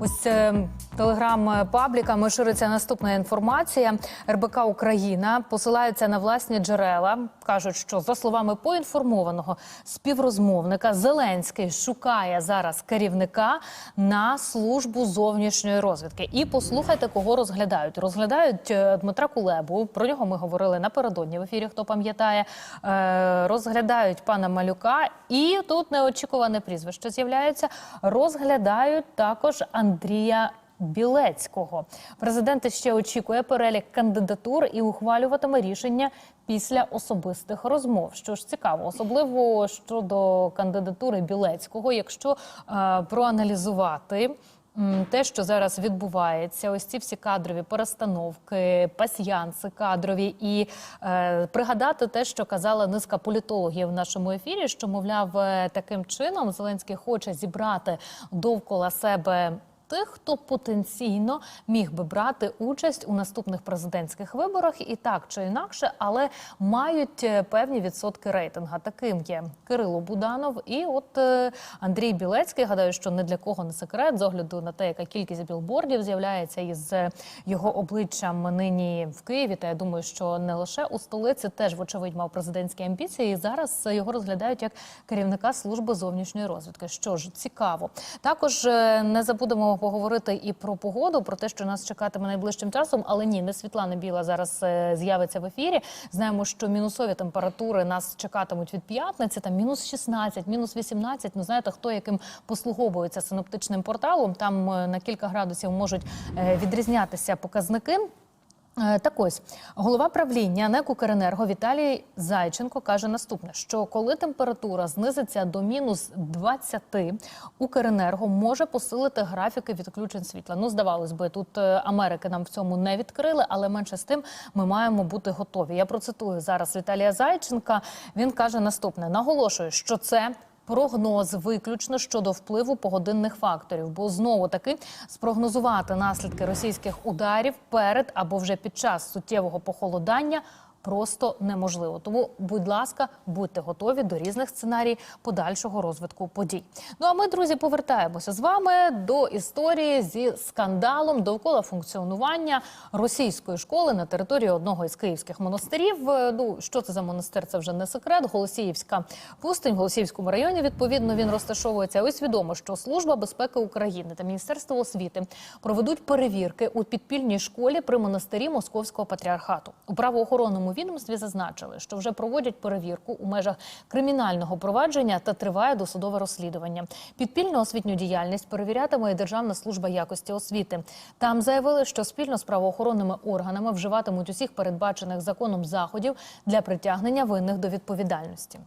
ось е, телеграм-пабліками шириться наступна інформація. РБК Україна посилається на власні джерела. кажуть, що за словами поінформованого співрозмовника Зеленський шукає зараз керівника на службу зовнішньої розвідки. І послухайте, кого розглядають. Розглядають е, Дмитра Кулебу. Про нього ми говорили напередодні в ефірі. Хто пам'ятає, Е, розглядають пана Малюка, і тут неочікуване прізвище з'являється. Розглядають також Андрія. Білецького президент ще очікує перелік кандидатур і ухвалюватиме рішення після особистих розмов. Що ж цікаво, особливо щодо кандидатури Білецького, якщо е, проаналізувати. Те, що зараз відбувається, ось ці всі кадрові перестановки, пасьянси кадрові, і е, пригадати те, що казала низка політологів в нашому ефірі, що мовляв, е, таким чином Зеленський хоче зібрати довкола себе. Тих, хто потенційно міг би брати участь у наступних президентських виборах, і так чи інакше, але мають е, певні відсотки рейтинга. Таким є Кирило Буданов і от е, Андрій Білецький. Гадаю, що не для кого не секрет з огляду на те, яка кількість білбордів з'являється із е, його обличчям нині в Києві. Та я думаю, що не лише у столиці теж вочевидь мав президентські амбіції. І зараз його розглядають як керівника служби зовнішньої розвідки. Що ж цікаво, також не забудемо поговорити і про погоду, про те, що нас чекатиме найближчим часом. Але ні, не Світлана Біла зараз е, з'явиться в ефірі. Знаємо, що мінусові температури нас чекатимуть від п'ятниці. Там мінус 16, мінус 18. Ну знаєте, хто яким послуговується синоптичним порталом. Там е, на кілька градусів можуть е, відрізнятися показники. Е, Так ось голова правління НЕК «Укренерго» Віталій Зайченко каже наступне: що коли температура знизиться до мінус 20, Укренерго може посилити графіки відключень світла. Ну, здавалось би, тут е, Америки нам в цьому не відкрили, але менше з тим ми маємо бути готові. Я процитую зараз Віталія Зайченка. Він каже наступне: наголошую, що це. Прогноз виключно щодо впливу погодинних факторів, бо знову таки спрогнозувати наслідки російських ударів перед або вже під час суттєвого похолодання просто неможливо. Тому, будь ласка, будьте готові до різних сценарій подальшого розвитку подій. Ну а ми, друзі, повертаємося з вами до історії зі скандалом довкола функціонування російської школи на території одного із київських монастирів. Е, Ну що це за монастир? Це вже не секрет. Голосіївська пустинь в Голосіївському районі. Відповідно, він розташовується. Ось відомо, що служба безпеки України та Міністерство освіти проведуть перевірки у підпільній школі при монастирі Московського патріархату. У правоохоронному відомстві зазначили, що вже проводять перевірку у межах кримінального провадження та триває досудове розслідування. Підпільну освітню діяльність перевірятиме і Державна служба якості освіти. Там заявили, що спільно з правоохоронними органами вживатимуть усіх передбачених законом заходів для притягнення винних до відповідальності.